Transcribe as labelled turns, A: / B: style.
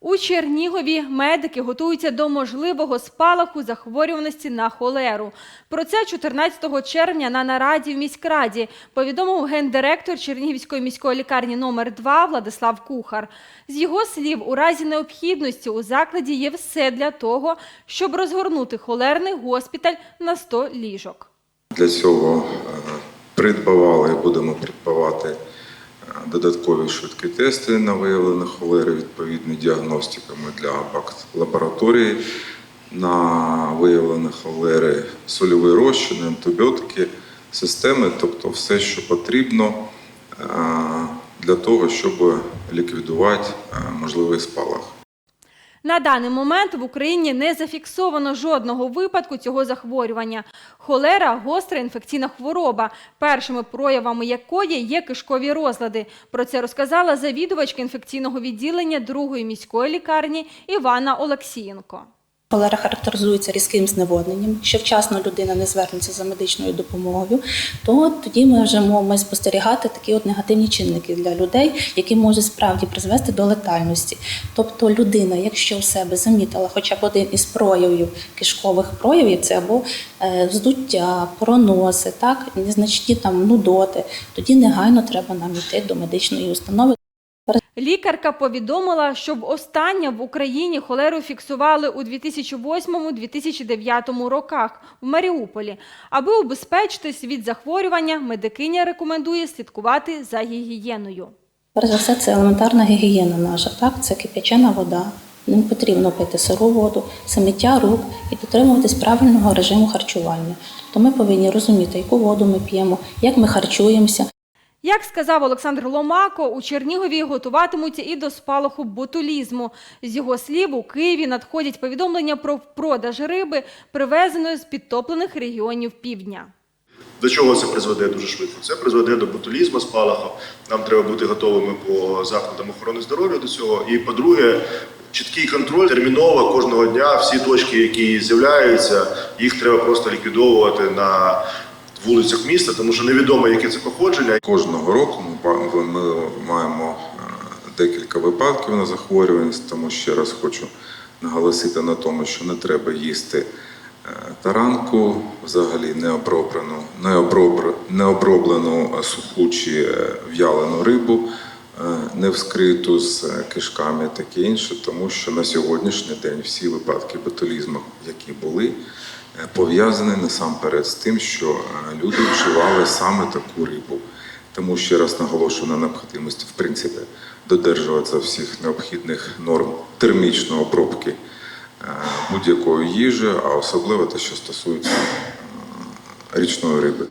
A: У Чернігові медики готуються до можливого спалаху захворюваності на холеру. Про це 14 червня на нараді в міськраді повідомив гендиректор Чернігівської міської лікарні номер 2 Владислав Кухар. З його слів, у разі необхідності у закладі є все для того, щоб розгорнути холерний госпіталь на 100 ліжок.
B: Для цього е, придбавали будемо придбавати додаткові швидкі тести на виявлення холери, відповідно діагностиками для лабораторії на виявлені холери, сольовий розчини, антибіотики, системи, тобто все, що потрібно е, для того, щоб ліквідувати е, можливий спалах.
A: На даний момент в Україні не зафіксовано жодного випадку цього захворювання. Холера – гостра інфекційна хвороба, першими проявами якої є кишкові розлади. Про це розказала завідувачка інфекційного відділення другої міської лікарні Івана Олексієнко.
C: Холера характеризується різким зневодненням. Якщо вчасно людина не звернеться за медичною допомогою, то тоді ми вже можемо спостерігати такі от негативні чинники для людей, які можуть справді призвести до летальності. Тобто людина, якщо в себе замітила хоча б один із проявів кишкових проявів, це або е, вздуття, проноси, так незначні там нудоти, тоді негайно треба нам йти до медичної установи.
A: Лікарка повідомила, що останнє в Україні холеру фіксували у 2008-2009 роках в Маріуполі. Аби убезпечитись від захворювання, медикиня рекомендує слідкувати за гігієною.
C: Перш за все, це елементарна гігієна наша, так? Це кип'ячена вода. Не потрібно пити сиру воду, це миття рук і дотримуватись правильного режиму харчування. Тобто ми повинні розуміти, яку воду ми п'ємо, як ми харчуємося.
A: Як сказав Олександр Ломако, у Чернігові готуватимуться і до спалаху ботулізму. З його слів, у Києві надходять повідомлення про продаж риби, привезеної з підтоплених регіонів півдня.
D: До чого це призведе дуже швидко? Це призведе до ботулізму, спалаху. Нам треба бути готовими по закладам охорони здоров'я до цього. І по-друге, чіткий контроль терміново кожного дня. Всі точки, які з'являються, їх треба просто ліквідовувати на вулицях міста, тому що невідомо, яке це походження.
B: Кожного року ми, ми маємо е, декілька випадків на захворюваність, тому ще раз хочу наголосити на тому, що не треба їсти е, таранку, взагалі необроблену, необробр- необроблену суху чи е, в'ялену рибу, не вскриту з кишками таке інше, тому що на сьогоднішній день всі випадки ботулізму, які були, пов'язані насамперед з тим, що е, люди вживали саме таку рибу. Тому ще раз наголошую на необхідності, в принципі, додержуватися всіх необхідних норм термічної обробки е, будь-якої їжі, а особливо те, що стосується е, річної риби.